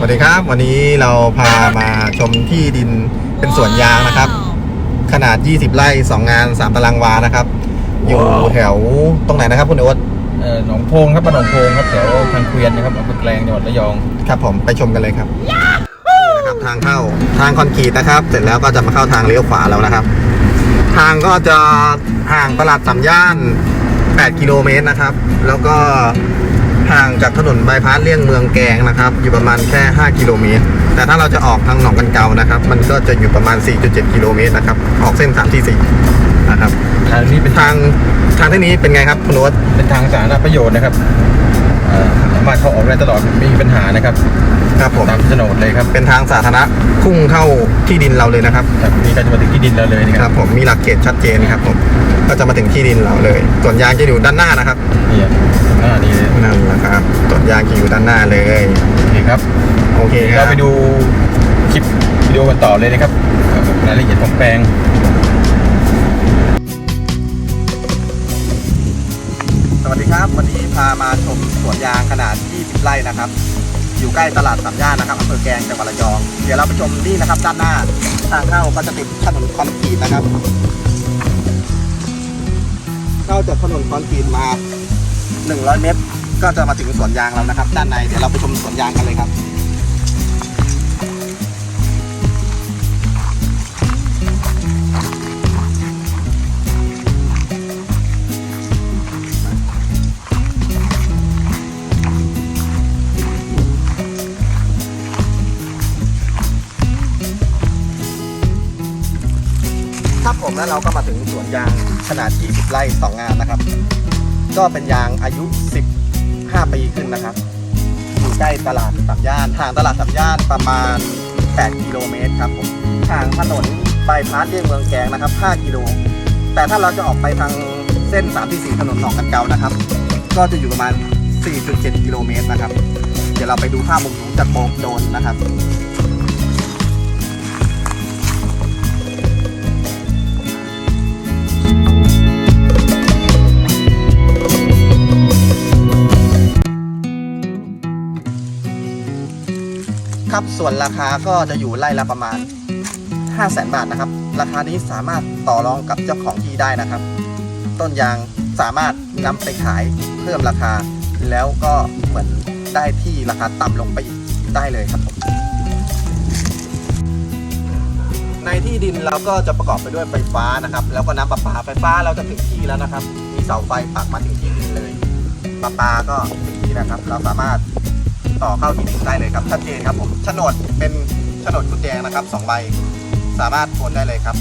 สวัสดีครับ วันนี้เราพามาชมที่ดินเป็นสวนยางนะครับ ขนาด 20 ไร่ 2 งาน 3 ตารางวานะครับ อยู่แถวตรงไหนนะครับคุณโอ๊ตเอ่อหนองโพงครับบ้านหนองโพงครับแถวทางเกวียนนะครับอำเภอแกลงจังหวัดระยอง ครับผมไปชมกันเลยครับนี่นะครับ ทางเข้าทางคอนกรีตนะครับ เสร็จแล้วก็จะมาเข้าทางเลี้ยวขวาแล้วนะครับ ทางก็จะห่างตลาดสามย่าน 8 กิโลเมตรนะครับ แล้วก็ ห่างจากถนนบายพาสเลี่ยงเมืองแกงนะครับ อยู่ประมาณแค่ 5 กิโลเมตร แต่ถ้าเราจะออกทางหนองกันเกานะครับ มันก็จะอยู่ประมาณ 4.7 กิโลเมตรนะครับ ออกเส้น344นะครับ ทางนี้เป็นทางทางที่นี้เป็นไงครับคุณโอ๊ตเป็นทางสาธารณประโยชน์นะครับเอ่อสามารถเข้าออกได้ตลอดไม่มีปัญหานะครับครับผมตามโฉนดเลยครับ เป็นทางสาธารณะพุ่งเข้าที่ดินเราเลยนะครับครับมีการจะมาถึงที่ดินเราเลยนะคครัรับบผมมีหลักเกณฑ์ชัดเจนครับผมก็จะมาถึงที่ดินเราเลย ส่วนยางจะอยู่ด้านหน้านะครับนี่ หน้านี่เลยนั่นแหละครับส่วนยางจะอยู่ด้านหน้าเลยโอเคครับโอเคคเรารับไปดูคลิปวิดีโอกันต่อเลยนะครับเอ่อรายละเอียดของแปลงสวัสดีครับ วันนี้พามาชมสวนยางขนาด 20 ไร่นะครับ อยู่ใกล้ตลาดสามย่านนะครับอำเภอแกลงจังหวัดระยอง เดี๋ยวเราไปชมนี่นะครับ ด้านหน้าทางเข้าก็จะติดถนนคอนกรีตนะครับเข้าจากถนนคอนกรีตมา 100 เมตร ก็จะมาถึงสวนยางแล้วนะครับ ด้านในเดี๋ยวเราไปชมสวนยางกันเลยครับ ครับผมแล้วเราก็มาถึงสวนยางขนาด 20 ไร่ 2 งานนะครับ ก็เป็นยางอายุ 15 ปีขึ้นนะครับ อยู่ใกล้ตลาดสามย่านห่างตลาดสามย่านประมาณ 8 กิโลเมตรครับผมห่างถนนบายพาสเลี่ยงเมืองแกงนะครับ 5 กิโล แต่ถ้าเราจะออกไปทางเส้น 344 ถนนหนองกันเกานะครับ ก็จะอยู่ประมาณ 4.7 กิโลเมตรนะครับ เดี๋ยวเราไปดูภาพมุมสูงจากโบกโดนนะครับ ครับส่วนราคาก็จะอยู่ไล่ละประมาณ 5 0 0แสนบาทนะครับ ราคานี้สามารถต่อรองกับเจ้าของที่ได้นะครับ ต้นยางสามารถนำไปขายเพิ่มราคา แล้วก็เหมือนได้ที่ราคาต่ำลงไปอีกได้เลยครับผมในที่ดินเราก็จะประกอบไปด้วยไฟฟ้านะครับ แล้วก็น้ำประปาไฟฟ้าเราจะถึงที่แล้วนะครับ มีเสาไฟปักมาถึงที่ดินเลยประปาก็ถึงที่นะครับ เราสามารถ ต่อเข้าที่ดินได้เลยครับชัดเจนครับผมโฉนดเป็นโฉนดกุญแจนะครับสองใบสามารถโอนได้เลยครับ